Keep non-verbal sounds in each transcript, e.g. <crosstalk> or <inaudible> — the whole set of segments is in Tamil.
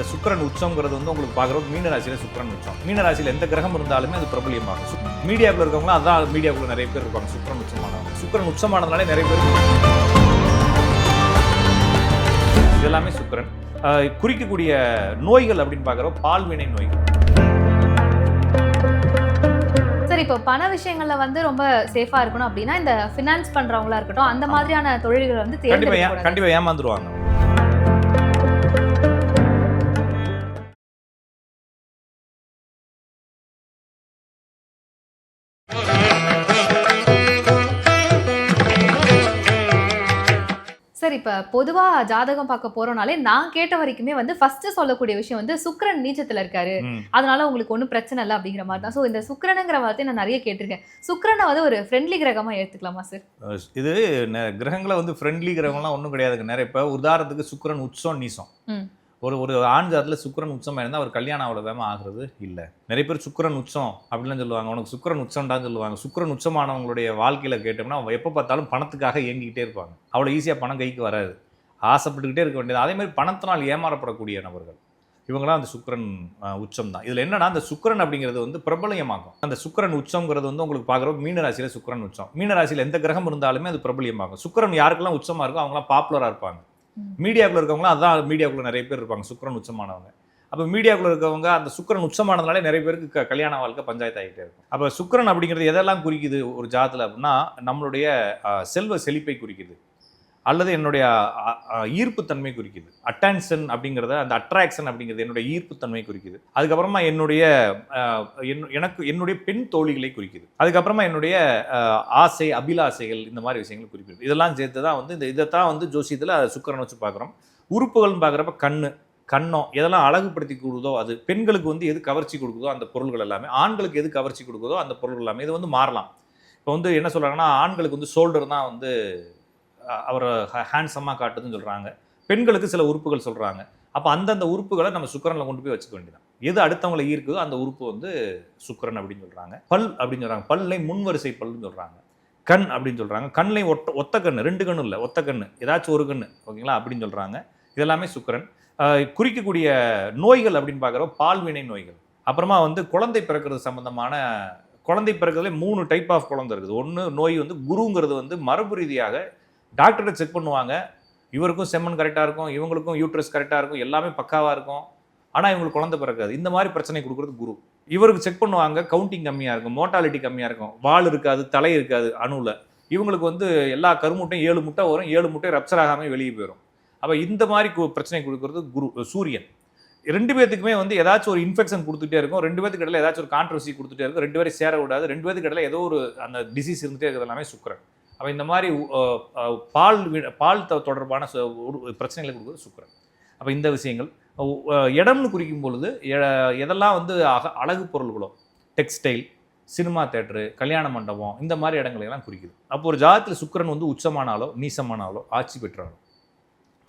அந்த சுக்கிரன் உச்சம்ங்கிறது வந்து உங்களுக்கு பார்க்குறோம் மீன ராசியில சுக்கிரன் உச்சம். மீன ராசியில எந்த கிரகம் இருந்தாலுமே அது பிரபலியமாகும். மீடியாக்குள்ள இருக்கவங்க அதான் மீடியாக்குள்ள நிறைய பேர் இருப்பாங்க. சுக்கிரன் உச்சமானவங்க. சுக்கிரன் உச்சமானதுனாலே நிறைய பேர் இது எல்லாமே சுக்கிரன் குறிக்கக்கூடிய நோய்கள் அப்படின்னு பார்க்குறோம் பால்வினை நோய்கள். சார் இப்போ பண விஷயங்கள்ல வந்து ரொம்ப சேஃபா இருக்கணும் அப்படின்னா இந்த ஃபினான்ஸ் பண்றவங்களா இருக்கட்டும் அந்த மாதிரியான தொழில்களை வந்து கண்டிப்பா கண்டிப்பா ஏமாந்துருவாங்க. இப்போ பொதுவா ஜாதகம் பார்க்க போறோம்னாலே நான் கேட்ட வரைக்குமே வந்து ஃபர்ஸ்ட் சொல்லக்கூடிய விஷயம் வந்து சுக்கிரன் நீச்சத்துல இருக்காரு. அதனால உங்களுக்கு ஒன்றும் பிரச்சனை இல்லை அப்படிங்கிற மாதிரி தான். ஸோ இந்த சுக்கிரனுங்கிற வார்த்தையை நான் நிறைய கேட்டிருக்கேன். சுக்கிரனை வந்து ஒரு ஃப்ரெண்ட்லி கிரகமா எடுத்துக்கலாமா சார் இது கிரகங்களை வந்து ஃப்ரெண்ட்லி கிரகம்லாம் ஒன்றும் கிடையாதுங்க. நிறைய இப்போ உதாரணத்துக்கு சுக்கிரன் உச்சம் நீசம். ஒரு ஒரு ஆண் ஜாதத்தில் சுக்கிரன் உச்சமாக இருந்தால் அவர் கல்யாணம் அவ்வளோ வேகமாக ஆகிறது இல்லை. நிறைய பேர் சுக்கிரன் உச்சம் அப்படிலாம் சொல்லுவாங்க. உனக்கு சுக்கிரன் உச்சம்டான்னு சொல்லுவாங்க. சுக்கரன் உச்சமானவங்களுடைய வாழ்க்கையில் கேட்டோம்னா அவன் எப்போ பார்த்தாலும் பணத்துக்காக இயங்கிக்கிட்டே இருப்பாங்க. அவ்வளோ ஈஸியாக பணம் கைக்கு வராது. ஆசைப்பட்டுக்கிட்டே இருக்க வேண்டியது. அதேமாதிரி பணத்தினால் ஏமாறப்படக்கூடிய நபர்கள். இவங்களாம் அந்த சுக்கரன் உச்சம் தான் இதில் என்னன்னா அந்த சுக்கிரன் அப்படிங்கிறது வந்து பிரபலியமாகும். அந்த சுக்கிரன் உச்சம்ங்கிறது வந்து உங்களுக்கு பார்க்குறோம் மீன ராசியில் சுக்கிரன் உச்சம். மீன ராசியில் எந்த கிரகம் இருந்தாலுமே அது பிரபலியமாகும். சுக்கிரன் யாருக்கெல்லாம் உச்சமாக இருக்கோ அவங்களாம் பாப்புலராக இருப்பாங்க. மீடியாக்குள்ள இருக்கவங்களாம் அதான் மீடியாக்குள்ள நிறைய பேர் இருப்பாங்க சுக்கரன் உச்சமானவங்க. அப்போ மீடியாக்குள்ள இருக்கவங்க அந்த சுக்கிரன் உச்சமானதுனாலே நிறைய பேருக்கு க- கல்யாண வாழ்க்கை பஞ்சாயத்து ஆகிட்டே இருக்கும். அப்போ சுக்கரன் அப்படிங்கிறது எதெல்லாம் குறிக்குது ஒரு ஜாதத்தில் அப்படின்னா நம்மளுடைய அஹ், செல்வ செழிப்பை குறிக்குது. அல்லது என்னுடைய ஈர்ப்புத்தன்மை குறிக்குது. அட்டென்ஷன் அப்படிங்கிறத அந்த அட்ராக்ஷன் அப்படிங்கிறது என்னுடைய ஈர்ப்புத்தன்மை குறிக்குது. அதுக்கப்புறமா என்னுடைய என்- எனக்கு என்னுடைய பெண் தோழிகளை குறிக்குது. அதுக்கப்புறமா என்னுடைய ஆசை அபிலாசைகள் இந்த மாதிரி விஷயங்கள் குறிப்பிடுது. இதெல்லாம் சேர்த்து தான் வந்து இந்த இதைத்தான் வந்து ஜோசியத்தில் சுக்கரன் வச்சு பார்க்குறோம். உறுப்புகள்னு பார்க்குறப்ப கண் கண்ணம் எதெல்லாம் அழகுபடுத்தி கொடுக்குதோ அது பெண்களுக்கு வந்து எது கவர்ச்சி கொடுக்குதோ அந்த பொருள்கள் எல்லாமே ஆண்களுக்கு எது கவர்ச்சி கொடுக்குதோ அந்த பொருள் எல்லாமே இது வந்து மாறலாம். இப்போ வந்து என்ன சொல்கிறாங்கன்னா ஆண்களுக்கு வந்து ஷோல்டர் தான் வந்து அவரை ஹேண்ட்ஸமாக காட்டுதுன்னு சொல்கிறாங்க பெண்களுக்கு சில உறுப்புகள் சொல்கிறாங்க அப்போ அந்தந்த உறுப்புகளை நம்ம சுக்கிரனில் கொண்டு போய் வச்சுக்க வேண்டியதான் எது அடுத்தவங்களை ஈர்க்குதோ அந்த உறுப்பு வந்து சுக்கரன் அப்படின்னு சொல்கிறாங்க பல் அப்படின்னு சொல்கிறாங்க பல்லை முன்வரிசை பல்னு சொல்கிறாங்க கண் அப்படின்னு சொல்கிறாங்க கண்ணையும் ஒட்ட ஒத்த கண் ரெண்டு கண்ணு இல்லை ஒத்த கண் ஏதாச்சும் ஒரு கண் ஓகேங்களா? அப்படின்னு சொல்கிறாங்க இதெல்லாமே சுக்கரன். குறிக்கக்கூடிய நோய்கள் அப்படின்னு பார்க்குறோம். பால்வினை நோய்கள். அப்புறமா வந்து குழந்தை பிறக்கிறது சம்பந்தமான குழந்தை பிறக்கிறதுல மூணு டைப் ஆஃப் குழந்தை இருக்குது. ஒன்று நோய் வந்து குருங்கிறது வந்து மரபு ரீதியாக டாக்டர்கிட்ட செக் பண்ணுவாங்க. இவருக்கும் செம்மன் கரெக்டாக இருக்கும் இவங்களுக்கும் யூட்ரஸ் கரெக்டாக இருக்கும் எல்லாமே பக்காவாக இருக்கும். ஆனால் இவங்களுக்கு குழந்தை பிறக்காது. இந்த மாதிரி பிரச்சனை கொடுக்குறது குரு. இவருக்கு செக் பண்ணுவாங்க கவுண்டிங் கம்மியாக இருக்கும் மோட்டாலிட்டி கம்மியாக இருக்கும். வால் இருக்காது தலை இருக்காது அணுவில் இவங்களுக்கு வந்து எல்லா கருமுட்டையும் ஏழு முட்டை வரும் ஏழு முட்டை ரப்சர் ஆகாமல் வெளியே போயிடும் அப்போ இந்த மாதிரி கு- பிரச்சனை கொடுக்குறது குரு சூரியன். ரெண்டு பேத்துக்குமே வந்து ஏதாச்சும் ஒரு இன்ஃபெக்ஷன் கொடுத்துட்டே இருக்கும். ரெண்டு பேத்துக்கு இடையில ஏதாச்சும் ஒரு கான்ட்ரவர்சி கொடுத்துட்டே இருக்கும். ரெண்டு பேரும் சேரக்கூடாது. ரெண்டு பேத்துக்கு இடையில ஏதோ ஒரு அந்த டிசீஸ் இருந்துட்டே இருக்கிறது எல்லாமே சுக்கரன். அப்போ இந்த மாதிரி பால் பால் தொடர்பான பிரச்சனைகளை கொடுக்குறது சுக்கரன். அப்போ இந்த விஷயங்கள் இடம்னு குறிக்கும் பொழுது எ- எதெல்லாம் வந்து அக அழகு பொருள்களோ டெக்ஸ்டைல் சினிமா தேட்டரு கல்யாண மண்டபம் இந்த மாதிரி இடங்களையெல்லாம் குறிக்குது. அப்போ ஒரு ஜாதத்தில் சுக்கிரன் வந்து உச்சமானாலோ நீசமானாலோ ஆட்சி பெற்றாலோ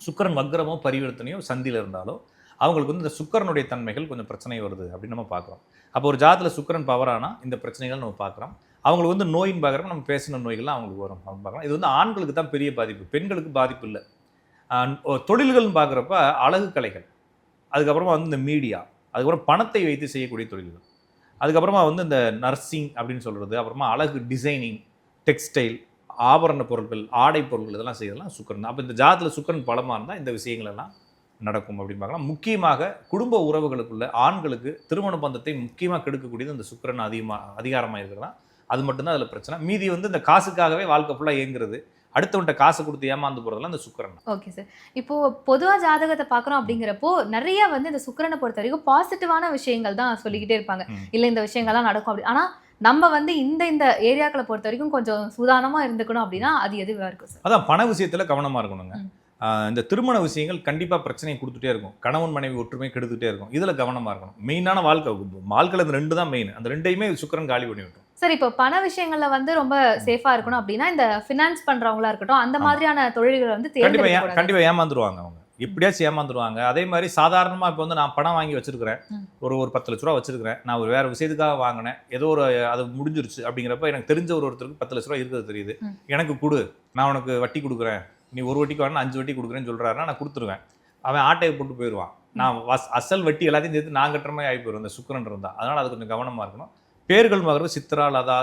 சுக்கிரன் வக்ரமோ பரிவர்த்தனையோ சந்தியில் இருந்தாலோ அவங்களுக்கு வந்து இந்த சுக்கிரனுடைய தன்மைகள் கொஞ்சம் பிரச்சனை வருது அப்படின்னு நம்ம பார்க்குறோம். அப்போ ஒரு ஜாதத்தில் சுக்கிரன் பவரானா இந்த பிரச்சனைகள் நம்ம பார்க்குறோம். அவங்களுக்கு வந்து நோயின் பார்க்குறப்ப நம்ம பேசின நோய்கள்லாம் அவங்களுக்கு வரும். பார்க்கலாம். இது வந்து ஆண்களுக்கு தான் பெரிய பாதிப்பு. பெண்களுக்கு பாதிப்பு இல்லை. தொழில்கள்னு பார்க்குறப்ப அழகு கலைகள். அதுக்கப்புறமா வந்து இந்த மீடியா. அதுக்கப்புறம் பணத்தை வைத்து செய்யக்கூடிய தொழில்கள். அதுக்கப்புறமா வந்து இந்த நர்சிங் அப்படின்னு சொல்கிறது அப்புறமா அழகு டிசைனிங் டெக்ஸ்டைல் ஆபரண பொருட்கள் ஆடை பொருட்கள் இதெல்லாம் செய்யறதுலாம் சுக்கரன் அப்போ இந்த ஜாதத்தில் சுக்கரன் பலமாக இருந்தால் இந்த விஷயங்கள் எல்லாம் நடக்கும் அப்படின்னு பார்க்கலாம். முக்கியமாக குடும்ப உறவுகளுக்குள்ள ஆண்களுக்கு திருமண பந்தத்தை முக்கியமாக கெடுக்கக்கூடியது இந்த சுக்கிரன் அதிகமாக அதிகாரமாக இருக்கிறதான் அது மட்டும்தான் அதில் பிரச்சனை. மீதி வந்து இந்த காசுக்காகவே வாழ்க்கை ஃபுல்லாக இயங்குறது. அடுத்தவன்ட்ட காசு கொடுத்து ஏமாந்து போகிறதெல்லாம் இந்த சுக்கிரன் ஓகே சார் இப்போ பொதுவா ஜாதகத்தை பார்க்குறோம் அப்படிங்கிறப்போ நிறைய வந்து இந்த சுக்கிரனை பொறுத்த வரைக்கும் பாசிட்டிவான விஷயங்கள் தான் சொல்லிக்கிட்டே இருப்பாங்க. இல்ல இந்த விஷயங்கள்லாம் நடக்கும் அப்படி. ஆனா நம்ம வந்து இந்த இந்த ஏரியாக்களை பொறுத்த வரைக்கும் கொஞ்சம் சூதானமா இருந்துக்கணும் அப்படின்னா அது எதுவாக இருக்கும் சார் அதான் பண விஷயத்தில் கவனமாக இருக்கணுங்க. இந்த திருமண விஷயங்கள் கண்டிப்பாக பிரச்சனையை கொடுத்துட்டே இருக்கும். கணவன் மனைவி ஒற்றுமை கெடுத்துட்டே இருக்கும். இதில் கவனமாக இருக்கணும். மெயினான வாழ்க்கை வாழ்க்கையில் இந்த ரெண்டு தான் மெயின் அந்த ரெண்டையுமே சுக்கிரன் காலி பண்ணி விட்டுரும் சார் இப்போ பண விஷயங்கள்ல வந்து ரொம்ப சேஃபா இருக்கணும் அப்படின்னா இந்த ஃபினான்ஸ் பண்றவங்களா இருக்கட்டும் அந்த. மாதிரியான தொழில்களை வந்து தேர்ந்தெடுக்க கண்டிப்பாக ஏமாந்துருவாங்க அவங்க. எப்படியாச்சும் ஏமாந்துருவாங்க. அதே மாதிரி சாதாரணமாக இப்போ வந்து நான் பணம் வாங்கி வச்சிருக்கிறேன். ஒரு ஒரு பத்து லட்ச ரூபா வச்சிருக்கிறேன். நான் ஒரு வேற விஷயத்துக்காக வாங்கினேன். ஏதோ ஒரு அது முடிஞ்சிருச்சு அப்படிங்கிறப்ப எனக்கு தெரிஞ்ச ஒரு ஒருத்தருக்கு பத்து லட்ச ரூபா இருக்கிறது தெரியுது. எனக்கு கொடு. நான் உனக்கு வட்டி கொடுக்குறேன். நீ ஒரு வட்டிக்கு வேணா அஞ்சு வட்டி கொடுக்குறேன்னு சொல்கிறாருன்னா நான் கொடுத்துருவேன். அவன் ஆட்டையை போட்டு போயிடுவான். நான் வஸ் அசல் வட்டி எல்லாத்தையும் சேர்த்து நான் கட்டுற மாதிரி ஆகி போயிடும். இந்த சுக்கிரன் இருந்தால் அதனால் அது கொஞ்சம் கவனமாக இருக்கணும். பேர்கள் மகர் சித்ரா லதா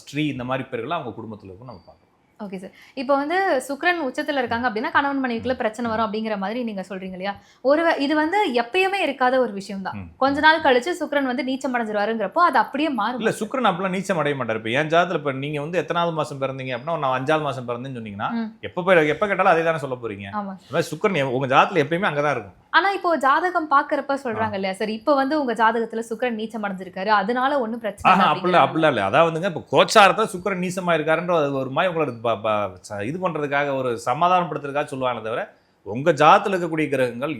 ஸ்ரீ இந்த மாதிரி பேர்கள் அவங்க குடும்பத்தில் இருக்கும் நம்ம பார்க்கலாம் ஓகே சார் இப்போ வந்து சுக்கிரன் உச்சத்துல இருக்காங்க அப்படின்னா கணவன் மனைவிக்குள்ள பிரச்சனை வரும் அப்படிங்கிற மாதிரி நீங்க சொல்றீங்க இல்லையா? ஒரு இது வந்து எப்பயுமே இருக்காத ஒரு விஷயம் தான். கொஞ்ச நாள் கழிச்சு சுக்கிரன் வந்து நீச்சம் அடைஞ்சிருவாருங்கிறப்போ அது அப்படியே மாறும். இல்ல சுக்கிரன் அப்படிலாம் நீச்சம் அடைய மாட்டார். இப்போ என் ஜாதத்துல இப்போ நீங்க வந்து எத்தனாவது மாசம் பிறந்தீங்க அப்படின்னா நான் அஞ்சாவது மாசம் பிறந்தேன்னு சொன்னீங்கன்னா. எப்போ போய் எப்போ கேட்டாலும் அதே தானே சொல்ல போறீங்க. ஆமா. அது மாதிரி சுக்கிரன் எ- உங்க ஜாதத்துல எப்பயுமே அங்கதான் இருக்கும். ஆனா இப்போ ஜாதகம் பாக்குறப்ப சொல்றாங்க இல்லையா? சார் இப்போ வந்து உங்க ஜாதகத்துல சுக்கிரன் நீச்சம் அடைஞ்சிருக்காரு அதனால ஒண்ணும் பிரச்சனை அப்படிலாம். அப்படிலாம் இல்லை அதாவதுங்க இப்போ கோச்சாரத்தை சுக்கிரன் நீசமா இருக்காருன்ற ஒரு மாதிரி உங்களை ப- ப- ச- இது பண்றதுக்காக ஒரு சமாதானப்படுத்துறதுக்காக சொல்லுவாங்க தவிர உங்க ஜாதத்துல இருக்கக்கூடிய கிரகங்கள்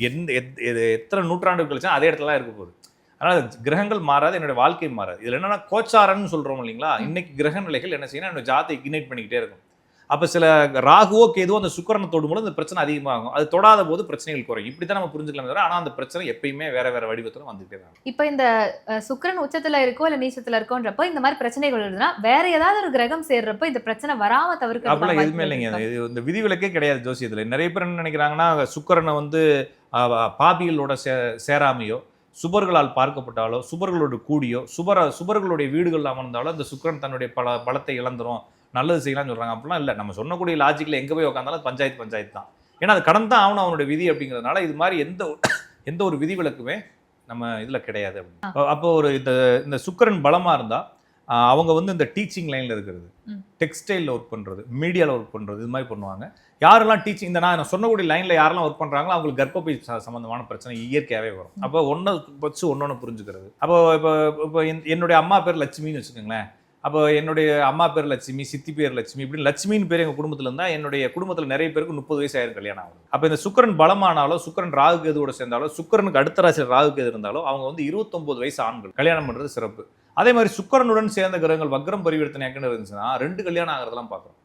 எந்த எத்- எது- எத்தனை நூற்றாண்டு கழிச்சா அதே இடத்துல இருக்க போகுது. அதனால கிரகங்கள் மாறாது என்னோட வாழ்க்கை மாறாது. இதுல என்னன்னா கோச்சாரன்னு சொல்றோம் இல்லைங்களா. இன்னைக்கு கிரக நிலைகள் என்ன செய்யணும் என்னோட ஜாத்தை இக்னைட் பண்ணிக்கிட்டே இருக்கும். அப்ப சில ராகுவோ கேதுவோ அந்த சுக்கிரனை தொடும்போது அந்த பிரச்சனை அதிகமாகும். அது தொடாத போது பிரச்சனைகள் குறையும். இப்படி தான் நம்ம புரிஞ்சுக்கலாம் தவிர ஆனா அந்த பிரச்சனை எப்பயுமே வேற வேற வடிவத்துல வந்துகிட்டே தான். இப்போ இந்த சுக்கிரன் உச்சத்துல இருக்கோ இல்ல நீச்சத்துல இருக்கோன்றப்போ இந்த மாதிரி பிரச்சனைகள் வருதுன்னா வேற ஏதாவது ஒரு கிரகம் சேர்றப்போ இந்த பிரச்சனை வராம தவிர்க்க அப்படிலாம் எதுவுமே இல்லைங்க. இது இந்த விதிவிலக்கே கிடையாது ஜோசியத்துல. நிறைய பேர் என்ன நினைக்கிறாங்கன்னா சுக்கிரனை வந்து பாபிகளோட சே சேராமையோ சுபர்களால் பார்க்கப்பட்டாலோ சுபர்களோடு கூடியோ சுபர சுபர்களுடைய வீடுகளில் அமர்ந்தாலோ அந்த சுக்கிரன் தன்னுடைய பல பலத்தை இழந்துரும். நல்லது செய்யலாம்னு சொல்றாங்க. அப்படிலாம் இல்லை. நம்ம சொன்னக்கூடிய லாஜிக்கில் எங்கே போய் உட்காந்தாலும் பஞ்சாயத்து பஞ்சாயத்து தான். ஏன்னா அது கடந்து தான் ஆகணும் அவனுடைய விதி அப்படிங்கிறதுனால இது மாதிரி எந்த <coughs> எந்த ஒரு விதிவிலக்குமே நம்ம இதில் கிடையாது அப்படின்னு. அப்போ ஒரு இந்த இந்த சுக்கிரன் பலமாக இருந்தால் அவங்க வந்து இந்த டீச்சிங் லைனில் இருக்கிறது. டெக்ஸ்டைலில் ஒர்க் பண்ணுறது மீடியாவில் ஒர்க் பண்ணுறது இது மாதிரி பண்ணுவாங்க. யாரெல்லாம் டீச்சிங் இந்த நான் சொன்னக்கூடிய லைனில் யாரெல்லாம் ஒர்க் பண்ணுறாங்களோ அவங்களுக்கு கர்ப்பப்பை ச- சம்பந்தமான பிரச்சனை இயற்கையாகவே வரும். அப்போ ஒன்றை வச்சு ஒன்னொன்று புரிஞ்சுக்கிறது. அப்போ இப்போ இப்போ என்- என்னுடைய அம்மா பேர் லட்சுமின்னு வச்சுக்கோங்களேன். அப்போ என்னுடைய அம்மா பேர் லட்சுமி சித்தி பேர் லட்சுமி இப்படி லட்சுமின்னு பேர் எங்கள் குடும்பத்தில் இருந்தால் என்னுடைய குடும்பத்தில் நிறைய பேருக்கு முப்பது வயசு ஆயிரம் கல்யாணம் ஆகும் அப்போ இந்த சுக்கிரன் பலமானாலோ சுக்கிரன் ராகு கேதுவோட சேர்ந்தாலோ சுக்கிரனுக்கு அடுத்த ராசியில் ராகு கேது இருந்தாலோ அவங்க வந்து இருபத்தொன்பது வயசு ஆண்கள். கல்யாணம் பண்ணுறது சிறப்பு. அதே மாதிரி சுக்கிரனுடன் சேர்ந்த கிரகங்கள் வக்ரம் பரிவர்த்தனை இருந்துச்சுன்னா ரெண்டு கல்யாணம் ஆகிறதெல்லாம் பார்க்குறோம்.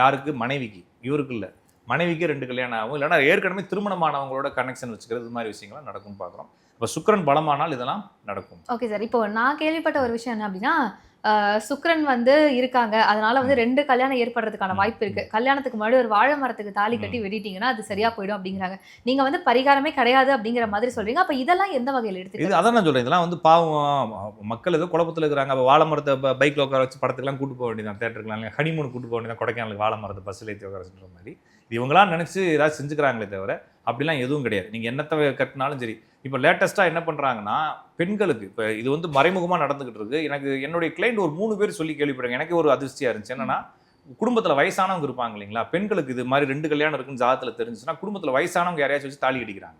யாருக்கு? மனைவிக்கு. இவருக்கு இல்லை. மனைவிக்கு ரெண்டு கல்யாணம் ஆகும். இல்லைன்னா ஏற்கனவே திருமணமானவங்களோட கனெக்ஷன் வச்சுக்கிறது இது மாதிரி விஷயங்கள்லாம் நடக்கும் பார்க்குறோம். இப்போ சுக்கிரன் பலமானால் இதெல்லாம் நடக்கும். ஓகே சார் இப்போ நான் கேள்விப்பட்ட ஒரு விஷயம் என்ன அப்படின்னா அஹ், சுக்கிரன் வந்து இருக்காங்க. அதனால வந்து ரெண்டு கல்யாணம் ஏற்படுறதுக்கான. வாய்ப்பு இருக்கு. கல்யாணத்துக்கு முன்னாடி ஒரு வாழை மரத்துக்கு தாலி கட்டி வெட்டிட்டீங்கன்னா அது சரியா போயிடும் அப்படிங்கிறாங்க. நீங்க வந்து பரிகாரமே கிடையாது அப்படிங்கிற மாதிரி சொல்றீங்க. அப்ப இதெல்லாம் எந்த வகையில் இது எடுத்துக்கலாம் அதான் நான் சொல்றேன். இதெல்லாம் வந்து பாவம் மக்கள் ஏதோ குழப்பத்தில் இருக்கிறாங்க. அப்போ வாழை மரத்தை பைக்கில் உட்கார வச்சு படத்துக்குலாம் கூட்டு போக வேண்டியதான் தேட்டருக்குலாம் ஹனிமூன் கூட்டு போக வேண்டியதான் கொடைக்கானலுக்கு வாழை மரத்தை பஸ்ஸில் ஏற்றி உட்கார மாதிரி. இது இவங்களாம் நினச்சி ஏதாவது செஞ்சுக்கிறாங்களே தவிர அப்படிலாம் எதுவும் கிடையாது. நீங்கள் என்னத்தை கட்டினாலும் சரி. இப்போ லேட்டஸ்ட்டாக என்ன பண்ணுறாங்கன்னா பெண்களுக்கு இப்போ இது வந்து மறைமுகமாக நடந்துக்கிட்டு இருக்கு. எனக்கு என்னுடைய கிளைண்ட் ஒரு மூணு பேர் சொல்லி கேள்விப்படுறாங்க எனக்கு ஒரு அதிர்ச்சியாக இருந்துச்சு. என்னன்னா குடும்பத்தில் வயசானவங்க இருப்பாங்க இல்லைங்களா? பெண்களுக்கு இது மாதிரி ரெண்டு கல்யாணம் இருக்குன்னு ஜாதத்தில் தெரிஞ்சுச்சுன்னா குடும்பத்தில் வயசானவங்க யாரையாச்சும் வச்சு தாலி அடிக்கிறாங்க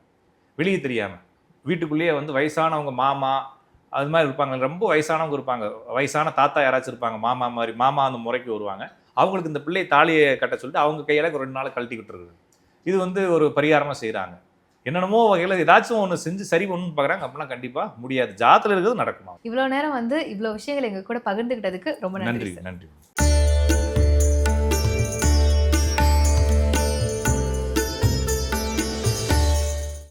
வெளியே தெரியாமல் வீட்டுக்குள்ளேயே வந்து வயசானவங்க மாமா அது மாதிரி இருப்பாங்க. ரொம்ப வயசானவங்க இருப்பாங்க. வயசான தாத்தா யாராச்சும் இருப்பாங்க. மாமா மாதிரி மாமா அந்த முறைக்கு வருவாங்க. அவங்களுக்கு இந்த பிள்ளை தாலியை கட்ட சொல்லிட்டு அவங்க கையால ஒரு ரெண்டு நாள் கழட்டி விட்டுருது இது வந்து ஒரு பரிகாரமாக செய்கிறாங்க என்னென்னமோ வகையில் ஏதாச்சும் ஒன்று செஞ்சு சரி பண்ணணும்னு பார்க்குறாங்க அப்படிலாம் கண்டிப்பாக முடியாது. ஜாத்தில் இருக்கிறது நடக்குமா? இவ்வளவு நேரம் வந்து இவ்வளவு விஷயங்களை எங்க கூட பகிர்ந்துகிட்டதுக்கு ரொம்ப நன்றி நன்றி.